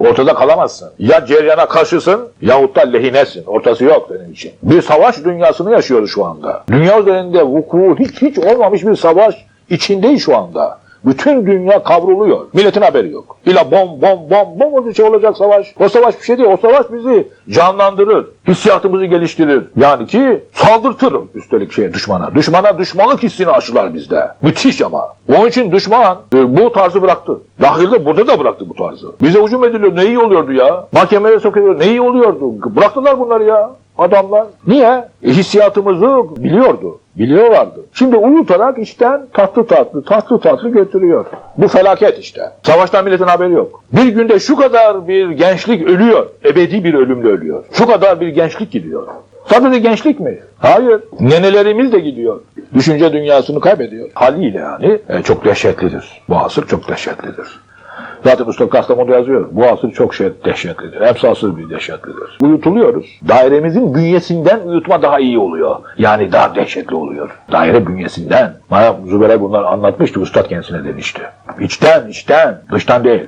Ortada kalamazsın. Ya ceryana karşısın yahut da lehinesin. Ortası yok senin için. Bir savaş dünyasını yaşıyoruz şu anda. Dünya üzerinde vuku hiç hiç olmamış bir savaş içindeyiz şu anda. Bütün dünya kavruluyor. Milletin haberi yok. İla bom bom bom bom bir şey olacak savaş. O savaş bir şey değil. O savaş bizi canlandırır. Hissiyatımızı geliştirir. Yani ki saldırtır üstelik şeye düşmana. Düşmana düşmanlık hissini aşılar bizde. Müthiş ama. Onun için düşman e, bu tarzı bıraktı. Dahilde burada da bıraktı bu tarzı. Bize hücum ediliyor. Ne iyi oluyordu ya? Mahkemeye sokuyor. Ne iyi oluyordu? Bıraktılar bunları ya. Adamlar. Niye? E, hissiyatımızı biliyordu. Biliyorlardı. Şimdi uyutarak içten tatlı tatlı tatlı tatlı götürüyor. Bu felaket işte. Savaştan milletin haberi yok. Bir günde şu kadar bir gençlik ölüyor. Ebedi bir ölümle ölüyor. Şu kadar bir gençlik gidiyor. Sadece gençlik mi? Hayır. Nenelerimiz de gidiyor. Düşünce dünyasını kaybediyor. Haliyle yani e, çok dehşetlidir. Bu asır çok dehşetlidir. Zaten Mustafa Kastamonu yazıyor. Bu asır çok şey, dehşetlidir. Asır bir dehşetlidir. Uyutuluyoruz. Dairemizin bünyesinden uyutma daha iyi oluyor. Yani daha dehşetli oluyor. Daire bünyesinden. Bana Zübeyir bunlar anlatmıştı. Üstad kendisine demişti. İçten, içten, dıştan değil.